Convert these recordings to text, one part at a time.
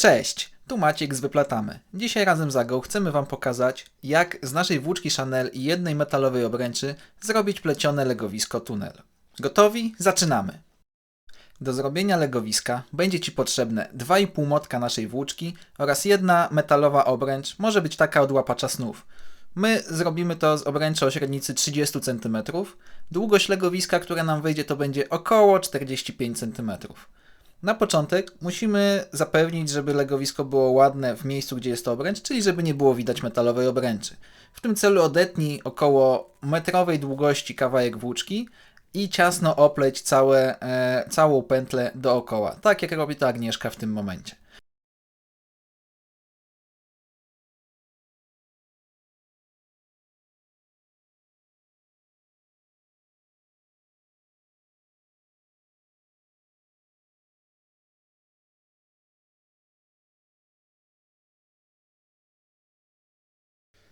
Cześć, tu Maciek z Wyplatamy. Dzisiaj razem z Agą chcemy Wam pokazać, jak z naszej włóczki Chanel i jednej metalowej obręczy zrobić plecione legowisko tunel. Gotowi? Zaczynamy! Do zrobienia legowiska będzie Ci potrzebne 2,5 motka naszej włóczki oraz jedna metalowa obręcz, może być taka od łapacza snów. My zrobimy to z obręczy o średnicy 30 cm. Długość legowiska, która nam wyjdzie, to będzie około 45 cm. Na początek musimy zapewnić, żeby legowisko było ładne w miejscu, gdzie jest to obręcz, czyli żeby nie było widać metalowej obręczy. W tym celu odetnij około metrowej długości kawałek włóczki i ciasno opleć całe, e, całą pętlę dookoła, tak jak robi to Agnieszka w tym momencie.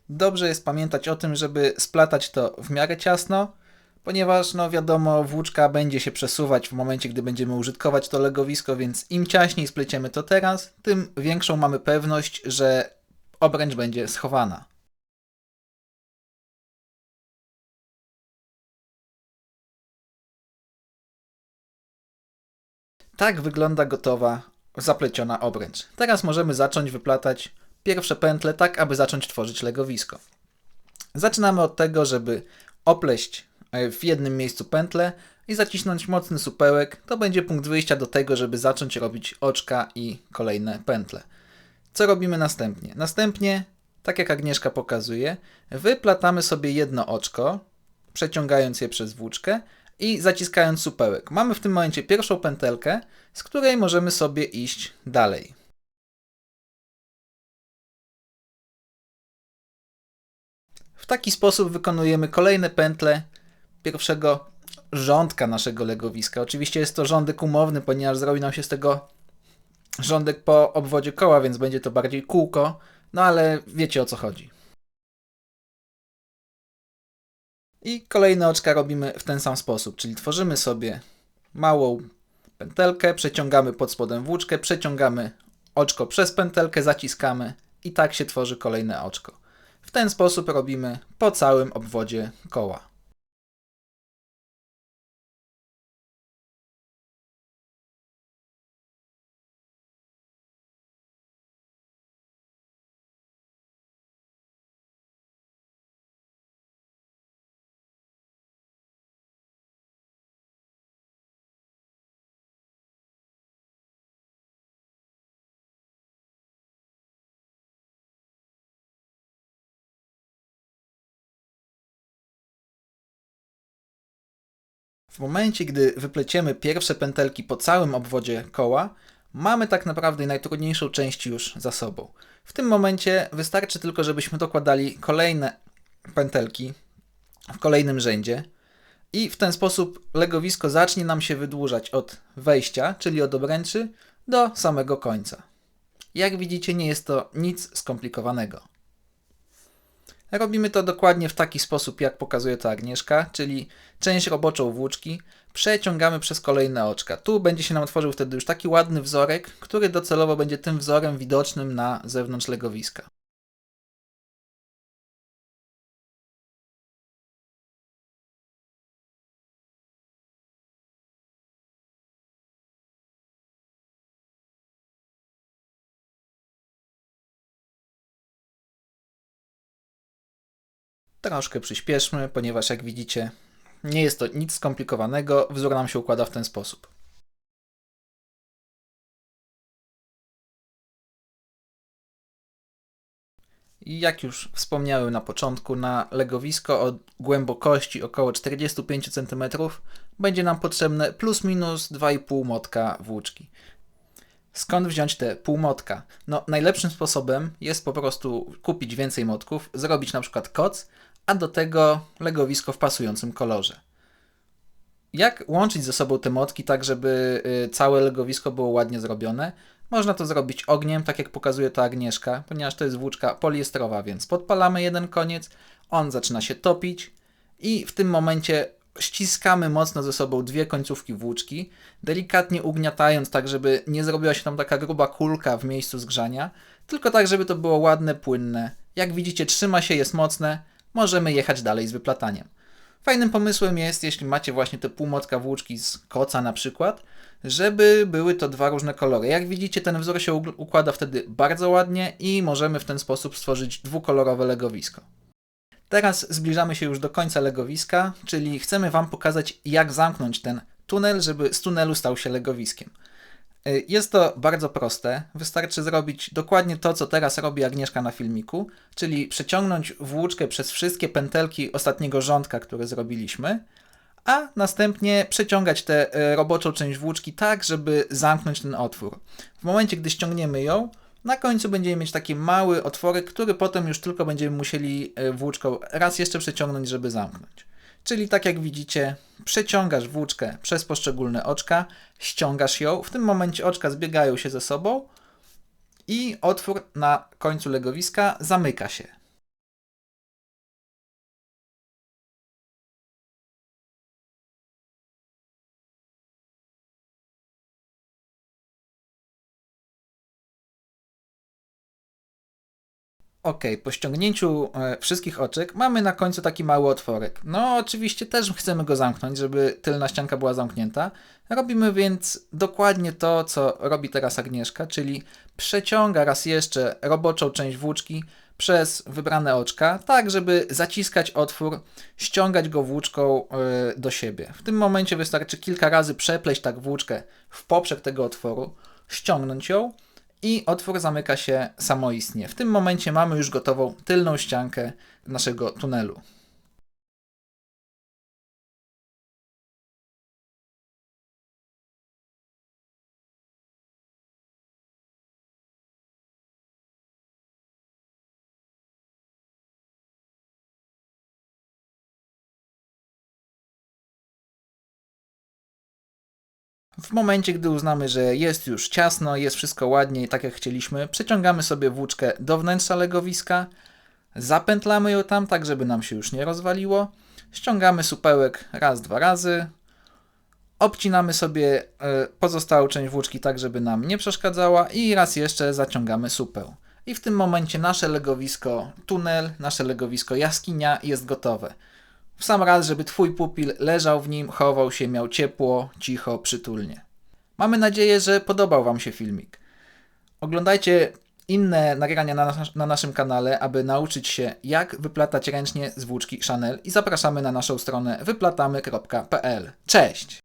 Dobrze jest pamiętać o tym, żeby splatać to w miarę ciasno, ponieważ no wiadomo, włóczka będzie się przesuwać w momencie, gdy będziemy użytkować to legowisko, więc im ciaśniej spleciemy to teraz, tym większą mamy pewność, że obręcz będzie schowana. Tak wygląda gotowa zapleciona obręcz. Teraz możemy zacząć wyplatać pierwsze pętle tak, aby zacząć tworzyć legowisko. Zaczynamy od tego, żeby opleść e, w jednym miejscu pętlę i zacisnąć mocny supełek. To będzie punkt wyjścia do tego, żeby zacząć robić oczka i kolejne pętle. Co robimy następnie? Następnie, tak jak Agnieszka pokazuje, wyplatamy sobie jedno oczko, przeciągając je przez włóczkę i zaciskając supełek. Mamy w tym momencie pierwszą pętelkę, z której możemy sobie iść dalej. Taki sposób wykonujemy kolejne pętle pierwszego rządka naszego legowiska. Oczywiście jest to rządek umowny, ponieważ zrobi nam się z tego rządek po obwodzie koła, więc będzie to bardziej kółko, no ale wiecie o co chodzi. I kolejne oczka robimy w ten sam sposób, czyli tworzymy sobie małą pętelkę, przeciągamy pod spodem włóczkę, przeciągamy oczko przez pętelkę, zaciskamy i tak się tworzy kolejne oczko. W ten sposób robimy po całym obwodzie koła. W momencie, gdy wypleciemy pierwsze pętelki po całym obwodzie koła, mamy tak naprawdę najtrudniejszą część już za sobą. W tym momencie wystarczy tylko, żebyśmy dokładali kolejne pętelki w kolejnym rzędzie i w ten sposób legowisko zacznie nam się wydłużać od wejścia, czyli od obręczy, do samego końca. Jak widzicie, nie jest to nic skomplikowanego. Robimy to dokładnie w taki sposób, jak pokazuje to Agnieszka, czyli część roboczą włóczki przeciągamy przez kolejne oczka. Tu będzie się nam tworzył wtedy już taki ładny wzorek, który docelowo będzie tym wzorem widocznym na zewnątrz legowiska. Troszkę przyspieszmy, ponieważ jak widzicie, nie jest to nic skomplikowanego, wzór nam się układa w ten sposób. Jak już wspomniałem na początku, na legowisko o głębokości około 45 cm będzie nam potrzebne plus minus 2,5 motka włóczki. Skąd wziąć te półmotka? No, najlepszym sposobem jest po prostu kupić więcej motków, zrobić na przykład koc, a do tego legowisko w pasującym kolorze. Jak łączyć ze sobą te motki tak, żeby y, całe legowisko było ładnie zrobione? Można to zrobić ogniem, tak jak pokazuje to Agnieszka, ponieważ to jest włóczka poliestrowa, więc podpalamy jeden koniec, on zaczyna się topić i w tym momencie ściskamy mocno ze sobą dwie końcówki włóczki, delikatnie ugniatając tak, żeby nie zrobiła się tam taka gruba kulka w miejscu zgrzania, tylko tak, żeby to było ładne, płynne. Jak widzicie, trzyma się, jest mocne, możemy jechać dalej z wyplataniem. Fajnym pomysłem jest, jeśli macie właśnie te półmotka włóczki z koca na przykład, żeby były to dwa różne kolory. Jak widzicie, ten wzór się układa wtedy bardzo ładnie i możemy w ten sposób stworzyć dwukolorowe legowisko. Teraz zbliżamy się już do końca legowiska, czyli chcemy Wam pokazać, jak zamknąć ten tunel, żeby z tunelu stał się legowiskiem. Y, Jest to bardzo proste. Wystarczy zrobić dokładnie to, co teraz robi Agnieszka na filmiku, czyli przeciągnąć włóczkę przez wszystkie pętelki ostatniego rządka, które zrobiliśmy, a następnie przeciągać tę e, roboczą część włóczki tak, żeby zamknąć ten otwór. W momencie, gdy ściągniemy ją, na końcu będziemy mieć taki mały otworek, który potem już tylko będziemy musieli e, włóczką raz jeszcze przeciągnąć, żeby zamknąć. Czyli tak jak widzicie, przeciągasz włóczkę przez poszczególne oczka, ściągasz ją, w tym momencie oczka zbiegają się ze sobą i otwór na końcu legowiska zamyka się. Ok, po ściągnięciu e, wszystkich oczek mamy na końcu taki mały otworek. No, oczywiście też chcemy go zamknąć, żeby tylna ścianka była zamknięta. Robimy więc dokładnie to, co robi teraz Agnieszka, czyli przeciąga raz jeszcze roboczą część włóczki przez wybrane oczka, tak żeby zaciskać otwór, ściągać go włóczką e, do siebie. W tym momencie wystarczy kilka razy przepleść tak włóczkę w poprzek tego otworu, ściągnąć ją i otwór zamyka się samoistnie. W tym momencie mamy już gotową tylną ściankę naszego tunelu. W momencie, gdy uznamy, że jest już ciasno, jest wszystko ładnie i tak jak chcieliśmy, przeciągamy sobie włóczkę do wnętrza legowiska, zapętlamy ją tam, tak żeby nam się już nie rozwaliło, ściągamy supełek raz, dwa razy, obcinamy sobie e, pozostałą część włóczki tak, żeby nam nie przeszkadzała i raz jeszcze zaciągamy supeł. I w tym momencie nasze legowisko tunel, nasze legowisko jaskinia jest gotowe. W sam raz, żeby twój pupil leżał w nim, chował się, miał ciepło, cicho, przytulnie. Mamy nadzieję, że podobał Wam się filmik. Oglądajcie inne nagrania na, nas- na naszym kanale, aby nauczyć się, jak wyplatać ręcznie z włóczki Chanel i zapraszamy na naszą stronę wyplatamy.pl. Cześć!